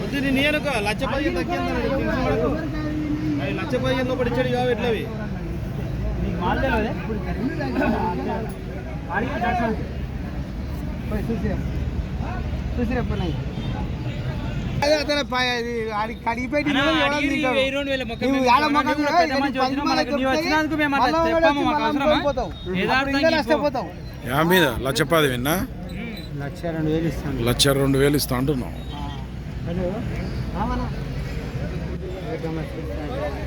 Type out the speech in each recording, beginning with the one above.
వద్దు నేను లచ్చ పదిహేను తగ్గింది లచ్చ పదిహేను ఒకటి ఇచ్చాడు కావు ఎట్లవి మీద లచ్చ పది విన్నా లక్ష రెండు వేలు ఇస్తాను. లచ్చ రెండు వేలు ఇస్తా అంటున్నావు.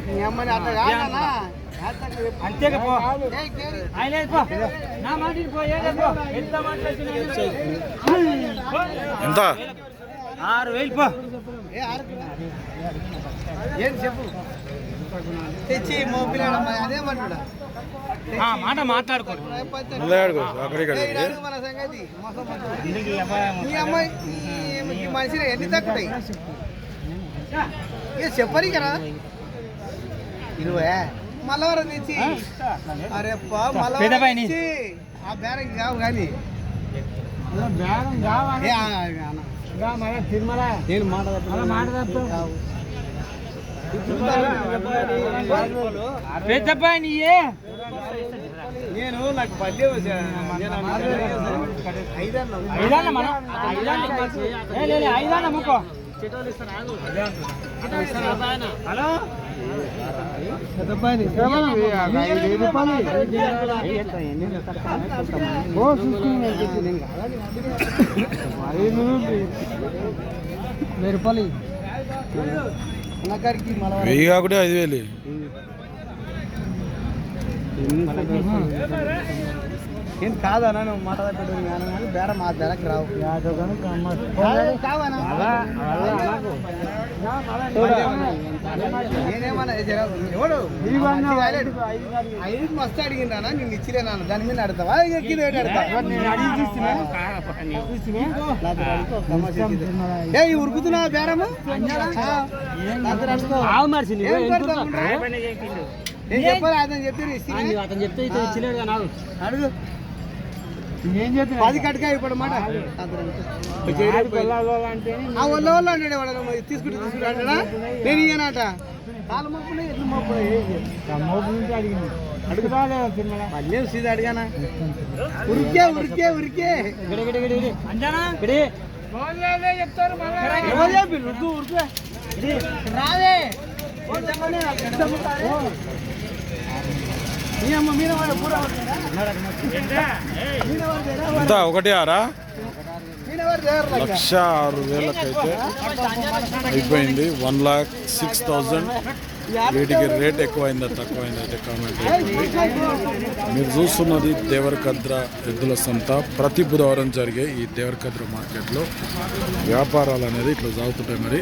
మీ అమ్మని అట్లా కాదన్నా. అంతేగా పో. ఏయ్, కేరి. ఆయన లేదు పో. నా మాట విని పో ఏం లేదు పో. ఎంత ఆరు వేలు పో. ఏం చెప్పు? తెచ్చి మోపిలాడమ్మా ఆ మాట ఆడుకో అక్కడిక్కడ మన సంగతి. మీ అమ్మాయి ఈ- ఈ మనిషిని ఎన్ని తక్కుతాయి ఇక చెప్పని కదా ఇరవై మల్లవరం తెచ్చి. అరే మల్లవరం ఆ బేరం కావు కానీ. ఏ, ఆ, ఆ, అన్న. నేను మాట తప్పను. పెద్ద పైన ఇయ్యే నేను నాకు బర్త్డే ఐదన్నా మనం? ఐదాన్న ఐదాన్న అమ్ముకో హలో? అన్నగారికి మళ్ళీ వెయ్యి కాకుండా ఐదు వేలు. ఏం కాదన్నా నువ్వు మాట కానీ బేరం మా ధరకు రావు. కావనా నేనేమన్నా ఎవడు ఐదు మస్తు అడిగిందా నేను ఇచ్చిలేనా దాని మీద అడతావా? ఏ ఉరుకుతున్నా బేరము? నేను చెప్పాలి అతను చెప్పి అతను చెప్తే ఇచ్చలేడు. అడుగు పది కట్టుగా ఇప్పుడు మాట. ఆ ఒళ్ళ వల్ల అంటాడు వాడు తీసుకుంటే తీసుకుంటే అంటాడా? నేను ఇయ్యనట కాలు మొక్కునే ఎట్లు మళ్ళీ సీదా అడిగానా? ఉరికే ఉరికే ఉరికే. ఉరుకు ఎంత ఒకటి ఆరా. లక్ష ఆరు వేలకైతే అయిపోయింది. One lakh six thousand. వీటికి రేట్ ఎక్కువైందా తక్కువైందా అయితే కామెంట్. మీరు చూస్తున్నది దేవరకద్ర ఎద్దుల సంత. ప్రతి బుధవారం జరిగే ఈ దేవరకద్ర మార్కెట్లో వ్యాపారాలు అనేది ఇట్లా సాగుతుంటాయి మరి.